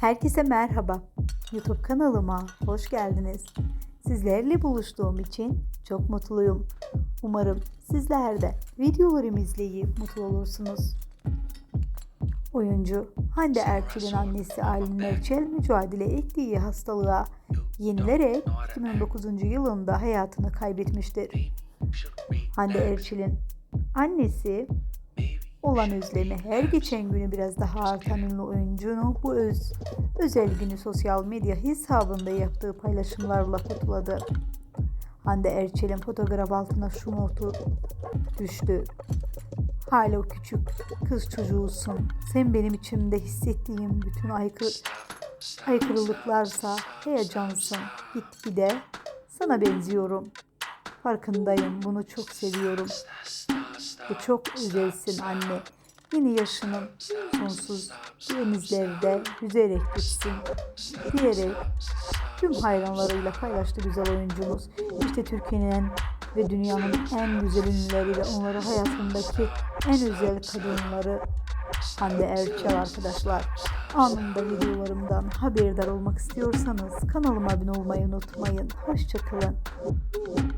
Herkese merhaba. YouTube kanalıma hoş geldiniz. Sizlerle buluştuğum için çok mutluyum. Umarım sizler de videolarımı izleyip mutlu olursunuz. Oyuncu Hande Erçel'in annesi Aylin Erçel mücadele ettiği hastalığa yenilerek 2009. yılında hayatını kaybetmiştir. Hande Erçel'in annesi olan özlemi her geçen günü biraz daha artan ünlü oyuncunun bu öz, özel günü sosyal medya hesabında yaptığı paylaşımlarla kutladı. Hande Erçel'in fotoğraf altına şu notu düştü. Hala o küçük kız çocuğusun. Sen benim içimde hissettiğim bütün aykırı, aykırılıklarsa heyecansın. Gitgide sana benziyorum. Farkındayım. Bunu çok seviyorum. Bu çok özelsin anne. Yeni yaşının sonsuz denizlerde yüzerek gitsin diyerek tüm hayranlarıyla paylaştı güzel oyuncumuz. İşte Türkiye'nin ve dünyanın en güzel ünlüleriyle onları hayatındaki en özel kadınları Hande Erçel arkadaşlar. Anında videolarımdan haberdar olmak istiyorsanız kanalıma abone olmayı unutmayın. Hoşçakalın.